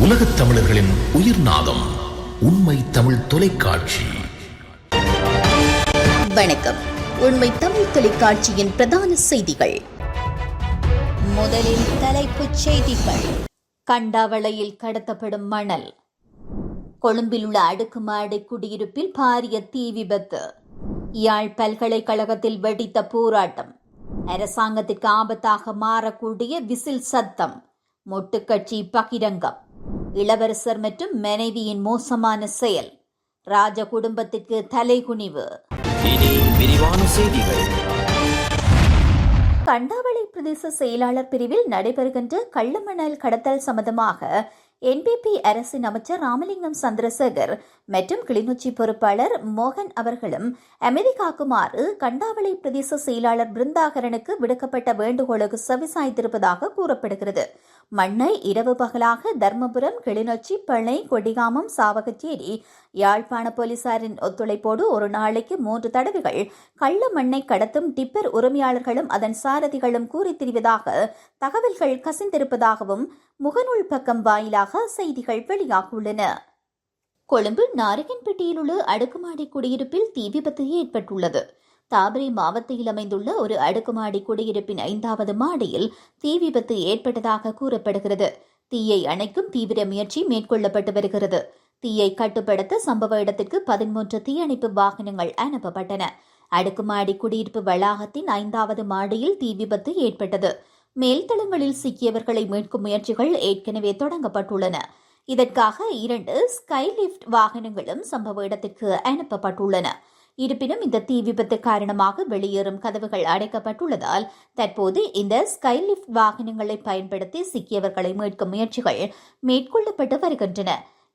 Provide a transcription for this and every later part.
உலகத் தமிழர்களின் உயிர் நாதம் உண்மை தமிழ் தொலைக்காட்சி. வணக்கம். உண்மை தமிழ் தொலைக்காட்சியின் பிரதான செய்திகள். முதலில் தலைப்புச் செய்திகள். கண்டாவளையில் கடத்தப்படும் மணல். கொழும்பில் உள்ள அடுக்குமாடி குடியிருப்பில் பாரிய தீ விபத்து. யாழ் பல்கலைக்கழகத்தில் வெடித்த போராட்டம். அரசாங்கத்திற்கு ஆபத்தாக மாறக்கூடிய விசில் சத்தம். மொட்டுக்கட்சி பகிரங்கம். இளவரசர் மற்றும் மனைவியின் மோசமான செயல். ராஜ குடும்பத்திற்கு தலைகுனிவு. கண்டாவளை பிரதேச செயலாளர் பிரிவில் நடைபெறுகின்ற கள்ளமணல் கடத்தல் சம்பந்தமாக என்பிபி அரசின் அமைச்சர் ராமலிங்கம் சந்திரசேகர் மற்றும் கிளிநொச்சி பொறுப்பாளர் மோகன் அவர்களும் அமைதி காக்குமாறு கண்டாவளை பிரதேச செயலாளர் பிருந்தாகரனுக்கு விடுக்கப்பட்ட வேண்டுகோளுக்கு செவிசாய்த்திருப்பதாக கூறப்படுகிறது. மண்ணை இரவு பகலாக தர்மபுரம் கிளிநொச்சி பழை கொடிகாமம் சாவகச்சேரி யாழ்ப்பாண போலீசாரின் ஒத்துழைப்போடு ஒரு நாளைக்கு மூன்று தடவைகள் கள்ள மண்ணை கடத்தும் டிப்பர் உரிமையாளர்களும் அதன் சாரதிகளும் கூறித் திரிவதாக தகவல்கள் கசிந்திருப்பதாகவும் முகநூல் பக்கம் வாயிலாக செய்திகள் வெளியாகியுள்ளன. கொழும்பு நாரகன்பட்டியில் உள்ள அடுக்குமாடி குடியிருப்பில் தீ விபத்து ஏற்பட்டுள்ளது. தாபரி மாவட்டத்தில் அமைந்துள்ள ஒரு அடுக்குமாடி குடியிருப்பின் ஐந்தாவது மாடியில் தீ விபத்து ஏற்பட்டதாக கூறப்படுகிறது. தீயை அணைக்கும் தீவிர முயற்சி மேற்கொள்ளப்பட்டு வருகிறது. தீயை கட்டுப்படுத்த சம்பவ இடத்திற்கு பதிமூன்று தீயணைப்பு வாகனங்கள் அனுப்பப்பட்டன. அடுக்குமாடி குடியிருப்பு வளாகத்தின் ஐந்தாவது மாடியில் தீ விபத்து ஏற்பட்டது. மேல்தளங்களில் சிக்கியவர்களை மீட்கும் முயற்சிகள் ஏற்கனவே தொடங்கப்பட்டுள்ளன. இதற்காக இரண்டு ஸ்கைலிப்ட் வாகனங்களும் சம்பவ இடத்திற்கு அனுப்பப்பட்டுள்ளன. இருப்பினும் இந்த தீ விபத்து காரணமாக வெளியேறும் கதவுகள் அடைக்கப்பட்டுள்ளதால் தற்போது இந்த ஸ்கைலிப்ட் வாகனங்களை பயன்படுத்தி சிக்கியவர்களை மீட்கும் முயற்சிகள் மேற்கொள்ளப்பட்டு வருகின்றன.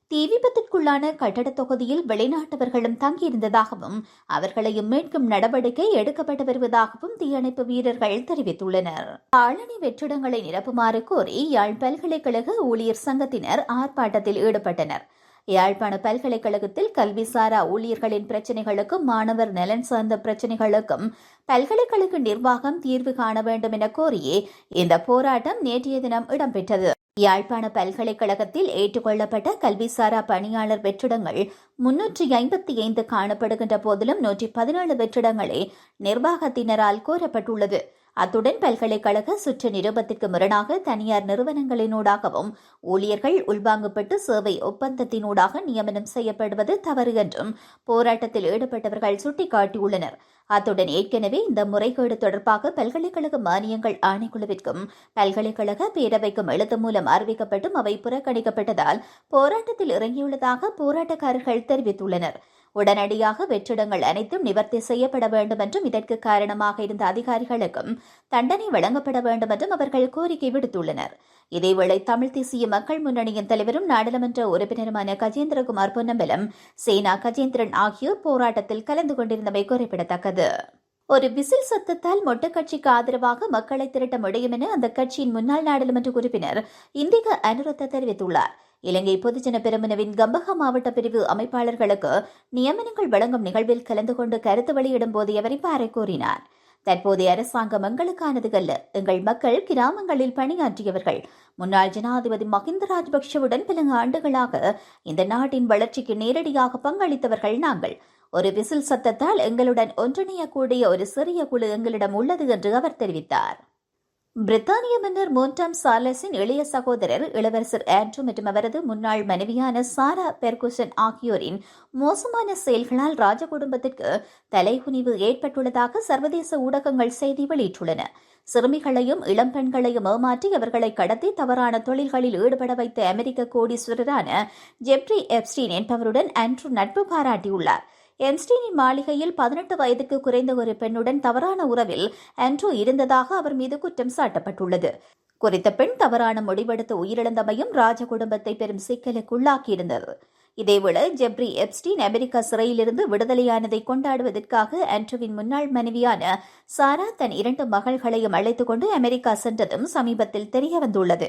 தீ விபத்திற்குள்ளான கட்டடத் தொகுதியில் வெளிநாட்டவர்களும் தங்கியிருந்ததாகவும் அவர்களையும் மீட்கும் நடவடிக்கை எடுக்கப்பட்டு வருவதாகவும் தீயணைப்பு வீரர்கள் தெரிவித்துள்ளனர். ஆளணி வெற்றிடங்களை நிரப்புமாறு கோரி யாழ் பல்கலைக்கழக ஊழியர் சங்கத்தினர் ஆர்ப்பாட்டத்தில் ஈடுபட்டனர். யாழ்ப்பாண பல்கலைக்கழகத்தில் கல்விசாரா ஊழியர்களின் பிரச்சினைகளுக்கும் மாணவர் நலன் சார்ந்த பிரச்சினைகளுக்கும் பல்கலைக்கழக நிர்வாகம் தீர்வு காண வேண்டும் என கோரியே இந்த போராட்டம் நேற்றைய தினம் இடம்பெற்றது. யாழ்ப்பாண பல்கலைக்கழகத்தில் ஏற்றுக்கொள்ளப்பட்ட கல்விசாரா பணியாளர் வெற்றிடங்கள் முன்னூற்றி ஐம்பத்தி ஐந்து காணப்படுகின்ற போதிலும் நூற்றி பதினேழு வெற்றிடங்களே நிர்வாகத்தினரால் கோரப்பட்டுள்ளது. அத்துடன் பல்கலைக்கழக சுற்று நிருபத்திற்கு முரணாக தனியார் நிறுவனங்களினூடாகவும் ஊழியர்கள் உள்வாங்கப்பட்டு சேவை ஒப்பந்தத்தினூடாக நியமனம் செய்யப்படுவது தவறு என்றும் போராட்டத்தில் ஈடுபட்டவர்கள் சுட்டிக்காட்டியுள்ளனர். அத்துடன் ஏற்கனவே இந்த முறைகேடு தொடர்பாக பல்கலைக்கழக மானியங்கள் ஆணைக்குழுவிற்கும் பல்கலைக்கழக பேரவைக்கும் எழுத்து மூலம் அறிவிக்கப்பட்டும் அவை புறக்கணிக்கப்பட்டதால் போராட்டத்தில் இறங்கியுள்ளதாக போராட்டக்காரர்கள் தெரிவித்துள்ளனர். உடனடியாக வெற்றிடங்கள் அனைத்தும் நிவர்த்தி செய்யப்பட வேண்டும் என்றும் இதற்கு காரணமாக இருந்த அதிகாரிகளுக்கும் தண்டனை வழங்கப்பட வேண்டும் என்றும் அவர்கள் கோரிக்கை விடுத்துள்ளனர். இதேவேளை தமிழ் தேசிய மக்கள் முன்னணியின் தலைவரும் நாடாளுமன்ற உறுப்பினருமான கஜேந்திரகுமார் பொன்னம்பலம் சேனா கஜேந்திரன் ஆகியோர் போராட்டத்தில் கலந்து கொண்டிருந்தமை குறிப்பிடத்தக்கது. ஒரு விசில் சத்தத்தால் மொட்டை கட்சிக்கு ஆதரவாக மக்களை திரட்ட முடியும் என அந்த கட்சியின் முன்னாள் நாடாளுமன்ற உறுப்பினர் இந்திக அனுரத்த தெரிவித்துள்ளார். இலங்கை பொதுஜன பெருமனவின் கம்பகா மாவட்ட பிரிவு அமைப்பாளர்களுக்கு நியமனங்கள் வழங்கும் நிகழ்வில் கலந்து கொண்டு கருத்து வெளியிடும் போது அவர் இவ்வாறு கூறினார். தற்போதைய அரசாங்கம் எங்களுக்கானது அல்ல எங்கள் மக்கள் கிராமங்களில் பணியாற்றியவர்கள். முன்னாள் ஜனாதிபதி மஹிந்த ராஜபக்ஷவுடன் பல ஆண்டுகளாக இந்த நாட்டின் வளர்ச்சிக்கு நேரடியாக பங்களித்தவர்கள் நாங்கள். ஒரு விசில் சத்தத்தால் எங்களுடன் ஒன்றிணையக்கூடிய ஒரு சிறிய குழு எங்களிடம் உள்ளது என்று அவர் தெரிவித்தார். பிரித்தானிய மன்னர் மூன்றாம் சார்லஸின் இளைய சகோதரர் இளவரசர் ஆண்ட்ரூ மற்றும் அவரது முன்னாள் மனைவியான சாரா பெர்குசன் ஆகியோரின் மோசமான செயல்களால் ராஜ குடும்பத்திற்கு தலைகுனிவு ஏற்பட்டுள்ளதாக சர்வதேச ஊடகங்கள் செய்தி வெளியிட்டுள்ளன. சிறுமிகளையும் இளம் பெண்களையும் ஏமாற்றி அவர்களை கடத்தி தவறான தொழில்களில் ஈடுபட வைத்த அமெரிக்க கோடீஸ்வரரான ஜெப்ரி எப்ஸ்டீன் என்பவருடன் ஆண்ட்ரூ நட்பு பாராட்டியுள்ளார். என்ஸ்டீனி மாளிகையில் பதினெட்டு வயதுக்கு குறைந்த ஒரு பெண்ணுடன் தவறான உறவில் ஆண்ட்ரூ இருந்ததாக அவர் மீது குற்றம் சாட்டப்பட்டுள்ளது. குறித்த பெண் தவறான முடிவெடுத்து உயிரிழந்தமையும் ராஜ குடும்பத்தை பெரும் சிக்கலுக்குள்ளாக்கியிருந்தது. இதேவேளை ஜெப்ரி எப்ஸ்டீன் அமெரிக்கா சிறையிலிருந்து விடுதலையானதை கொண்டாடுவதற்காக ஆண்ட்ரூவின் முன்னாள் மனைவியான சாரா தன் இரண்டு மகள்களையும் அழைத்துக் கொண்டு அமெரிக்கா சென்றதும் சமீபத்தில் தெரியவந்துள்ளது.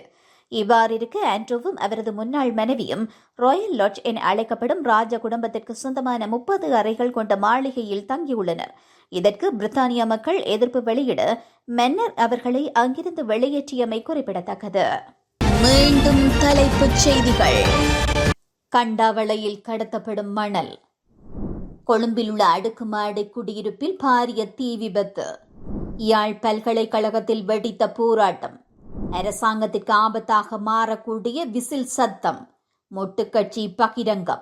இவ்வாறிருக்க ஆண்ட்ரூவும் அவரது முன்னாள் மனைவியும். ராயல் லாட்ஜ் என அழைக்கப்படும் ராஜ குடும்பத்திற்கு சொந்தமான முப்பது அறைகள் கொண்ட மாளிகையில் தங்கியுள்ளனர். இதற்கு பிரித்தானிய மக்கள் எதிர்ப்பு வெளியிட மன்னர் அவர்களை அங்கிருந்து வெளியேற்றியமை குறிப்பிடத்தக்கது. மீண்டும் தலைப்புச் செய்திகள். கண்டாவளையில் கடத்தப்படும் மணல். கொழும்பில் உள்ள அடுக்குமாடி குடியிருப்பில் பாரிய தீ விபத்து. யாழ் பல்கலைக்கழகத்தில் வெடித்த போராட்டம். அரசாங்கத்திற்கு ஆபத்தாக மாறக்கூடிய விசில் சத்தம் மொட்டுக்கட்சி பகிரங்கம்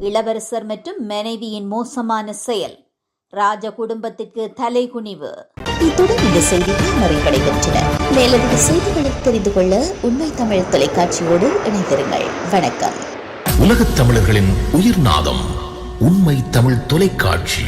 இளவரசர் மற்றும் மனைவியின் மோசமான செயல் ராஜ குடும்பத்திற்கு தலைகுனிவு. இத்துடன் இந்த செய்திகள் நிறைவடைகின்றன. மேலதிக செய்திகளை தெரிந்து கொள்ள உண்மை தமிழ் தொலைக்காட்சியோடு இணைந்திருங்கள். வணக்கம். உலகத் தமிழர்களின் உயிர்நாதம் உண்மை தமிழ் தொலைக்காட்சி.